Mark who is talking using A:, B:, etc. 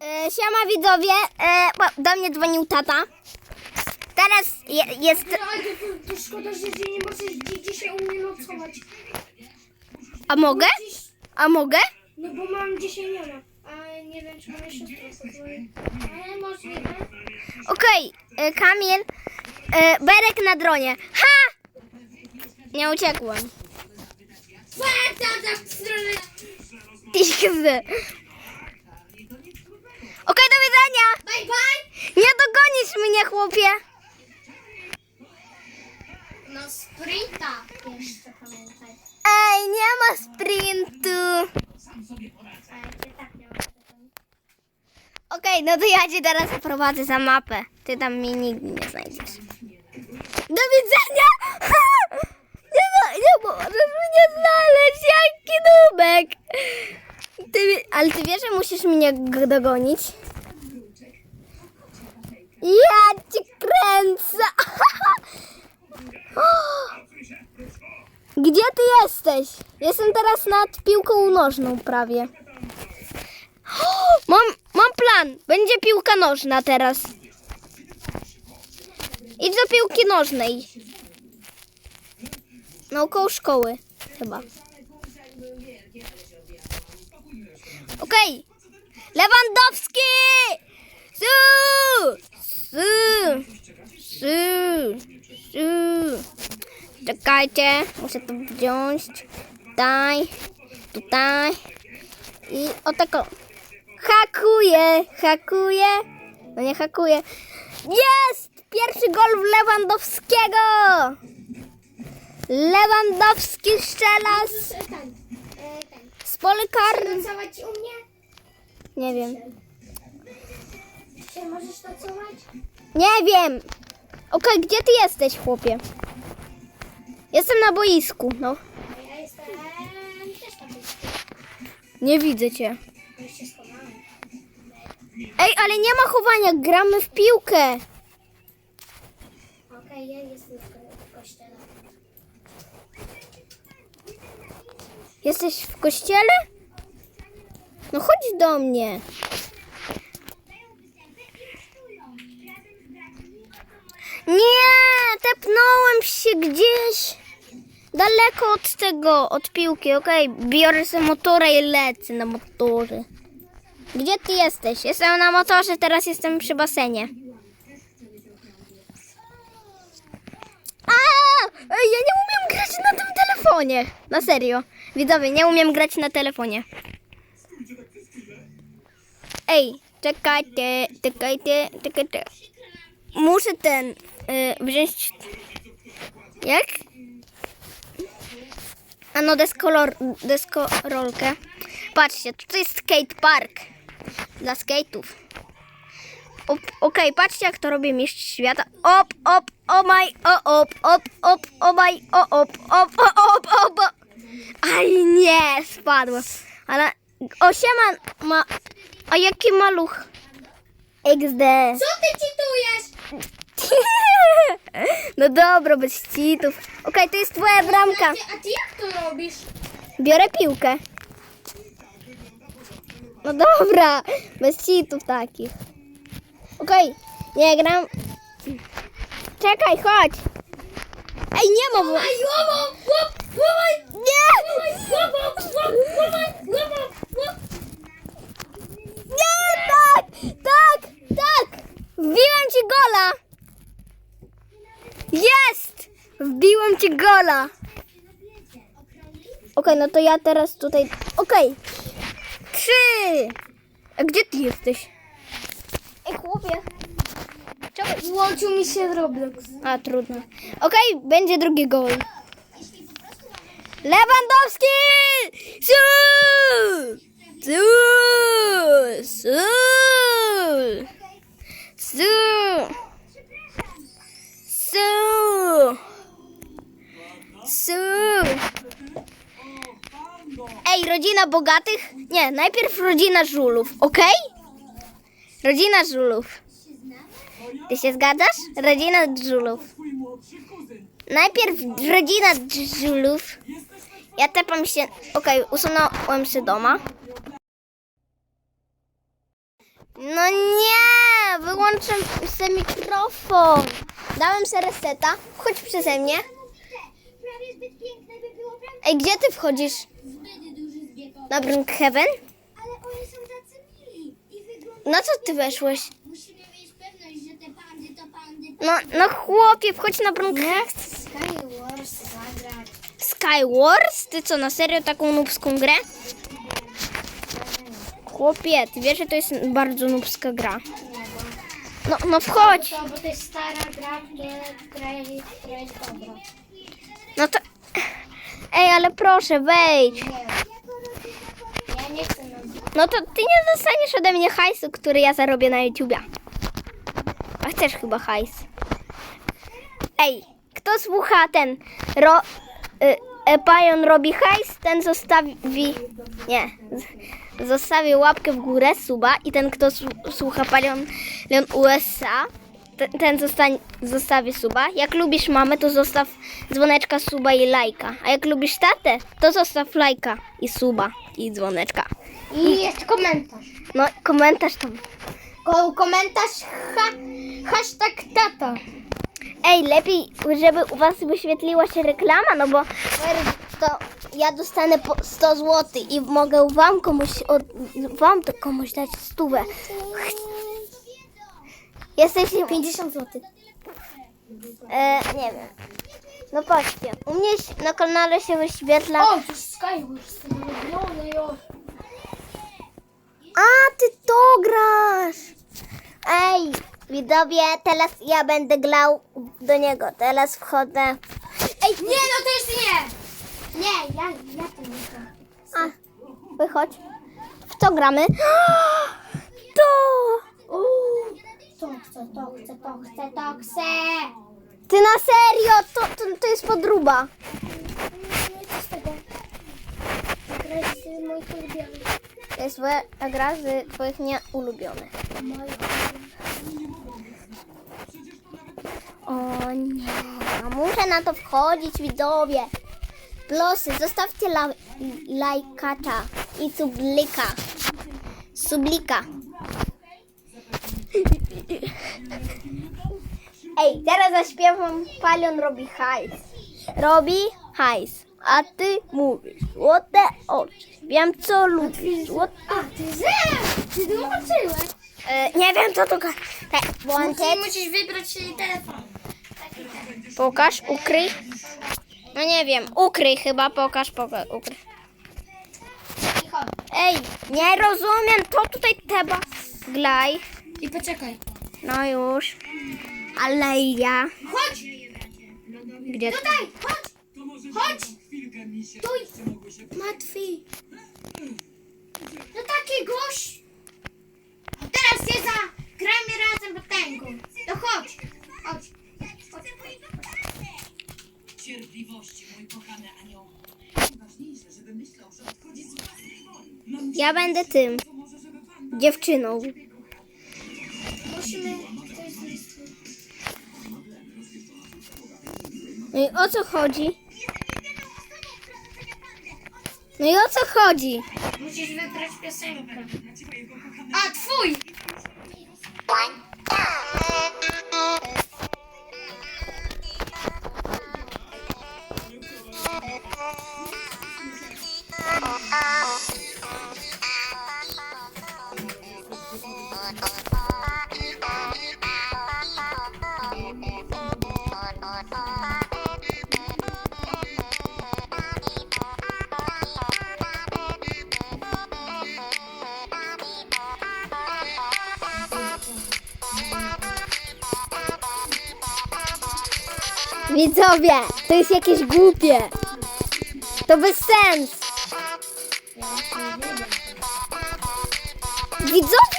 A: E, siema widzowie, e, bo do mnie dzwonił tata. Teraz je, jest...
B: No ale to, to szkoda, że ty nie możesz dzi- dzisiaj u mnie nocować.
A: A mogę?
B: Dziś,
A: A mogę?
B: no bo mam dzisiaj ma. A nie wiem, czy moja siostra pozwoli. Ale możliwe.
A: Okej, e, Kamil, e, Berek na dronie. Ha! Nie uciekłem.
B: Tata, w stronę.
A: XD. Okej, do widzenia!
B: Bye, bye.
A: Nie dogonisz mnie, chłopie!
B: No sprinta jeszcze pamiętaj.
A: Ej, nie ma sprintu! Okej, no to ja cię teraz zaprowadzę za mapę. Ty tam mnie nigdy nie znajdziesz. Do widzenia! Nie, mo- nie możesz mnie znaleźć, jaki nubek! Ty, ale ty wiesz, że musisz mnie g- dogonić? Ja cię kręcę! Gdzie ty jesteś? Jestem teraz nad piłką nożną prawie. Mam, mam plan. Będzie piłka nożna teraz. Idź do piłki nożnej. Naokoło szkoły, chyba. Okej. Lewandowski! Su! Su! Su! Su! Czekajcie, muszę to wziąć. Tutaj, tutaj. I o tako. Hakuje, hakuje. No nie hakuje. Jest! Pierwszy gol Lewandowskiego! Lewandowski strzela z, z
B: u mnie?
A: Nie wiem.
B: Czy możesz nocować?
A: Nie wiem. Okej, gdzie ty jesteś, chłopie? Jestem na boisku, no.
B: A ja jestem też na boisku.
A: Nie widzę cię.
B: Już się schowałem.
A: Ej, ale nie ma chowania, gramy w piłkę.
B: Okej, ja jestem w, w kościele.
A: Jesteś w kościele? No chodź do mnie. Nie, tepnąłem się gdzieś daleko od tego, od piłki. Okej, biorę sobie motora i lecę na motorze. Gdzie ty jesteś? Jestem na motorze, teraz jestem przy basenie. A! Ja nie umiem grać na tym telefonie. Na serio. Widzowie, nie umiem grać na telefonie. Ej, czekajcie, czekajcie, czekajcie. Muszę ten y, wziąć. Jak? A no deskolor, deskorolkę. Patrzcie, tutaj jest skate park dla skate'ów. Okej, patrzcie jak to robię mistrz świata. Op, op, o maj, o op, op, op, o maj, o op, op, o op, op. op. Aj nie, spadłem. Ale o siema ma... A jaki maluch. XD.
B: Co ty czytujesz?
A: No dobra, bez cheatów. Okej, to jest twoja bramka.
B: A ty, jak to robisz?
A: Biorę piłkę. No dobra, bez cheatów takich. Okej, nie gram. Czekaj, chodź. Ej, nie ma wo-
B: Aj, łomą, łop, łomaj,
A: Nie!
B: łop, łomaj, łomą, łop.
A: Nie, tak! Tak! Tak! Wbiłem ci gola! Jest! Wbiłem ci gola! Okej, no to ja teraz tutaj... Okej. Trzy! A gdzie ty jesteś? Ej, chłopie. Czemu?
B: Włączył mi się Roblox.
A: A, trudno. Okej, będzie drugi gol. Lewandowski! Su! Su! Rodzina bogatych? Nie, najpierw rodzina żulów, okej? Rodzina żulów. Ty się zgadzasz? Rodzina żulów. Najpierw rodzina żulów. Ja tepam się. Okej, usunąłem się doma. No nie, wyłączę sobie mikrofon. Dałem sobie reseta. Chodź przeze mnie. Ej, gdzie ty wchodzisz? Na Brookhaven?
B: Ale oni są tacy mili i wyglądają...
A: Na co ty weszłeś?
B: Musimy mieć pewność, że te pandy to pandy.
A: No, no chłopie, wchodź na Brookhaven.
B: Skywars zagrać.
A: Skywars? Ty co, na serio taką nubską grę? Chłopie, ty wiesz, że to jest bardzo nubska gra. No, no wchodź.
B: To, bo to jest stara gra, która, jest, która jest dobra.
A: No to... Ej, ale proszę, wejdź.
B: Nie. Nie chcę.
A: No to ty nie dostaniesz ode mnie hajsu, który ja zarobię na YouTubie. A chcesz chyba hajs. Ej, kto słucha ten ro, y, Epajon robi hajs, ten zostawi... Nie. Zostawi łapkę w górę, suba i ten, kto słucha Palion Leon USA, ten, ten zostań, suba. Jak lubisz mamę, to zostaw dzwoneczka, suba i lajka. A jak lubisz tatę, to zostaw lajka i suba i dzwoneczka.
B: I jest komentarz.
A: No, komentarz tam.
B: Ko komentarz ha hashtag tato.
A: Ej, lepiej, żeby u was wyświetliła się reklama, no bo to ja dostanę po 100 zł i mogę wam komuś, od, wam to komuś dać stówę. Jesteś 50 zł. E, nie wiem. No patrzcie, u mnie na kanale się wyświetla...
B: O, to robione już.
A: A, ty to grasz! Ej, widzowie, teraz ja będę grał do niego. Teraz wchodzę.
B: Ej, nie, no to jest nie. Nie, ja, ja to nie.
A: A, wychodź. W co gramy? To!
B: To chcę, to chcę, to chcę, to chcę.
A: Ty na serio? To, to, to jest podruba.
B: No i ulubionych.
A: To jest twoich nieulubionych.
B: Moich
A: O nie, muszę na to wchodzić, widzowie. Plosy, zostawcie la, lajkacza i sublika. Sublika. Ej, teraz zaśpiewam Palion robi hajs. Robi hajs, a ty mówisz złote oczy. Wiem co lubisz, złote...
B: A, ty ze! Ty dołączyłeś.
A: E, nie wiem co to... Tak, włączyć.
B: musisz wybrać telefon.
A: Pokaż, ukryj. No nie wiem, ukryj chyba, pokaż, pokaż, ukryj. Ej, nie rozumiem, to tutaj trzeba glaj.
B: I poczekaj.
A: No już. Ale ja...
B: Chodź!
A: Gdzie to?
B: Tutaj, chodź! Chodź! Stój! Matwi! No taki gość! A teraz się zagrajmy razem potęgą. No chodź! Chodź! chodź.
C: Cierpliwości, mój kochany anioł. Najważniejsze, żeby myślał, że odchodzi z własnej woli. Mam
A: Ja będę tym, dziewczyną.
B: Musimy...
A: No i o co chodzi? No i o co chodzi?
B: Musisz wybrać piosenkę. A, twój!
A: Widzowie, to jest jakieś głupie. To bez sens. Widzowie,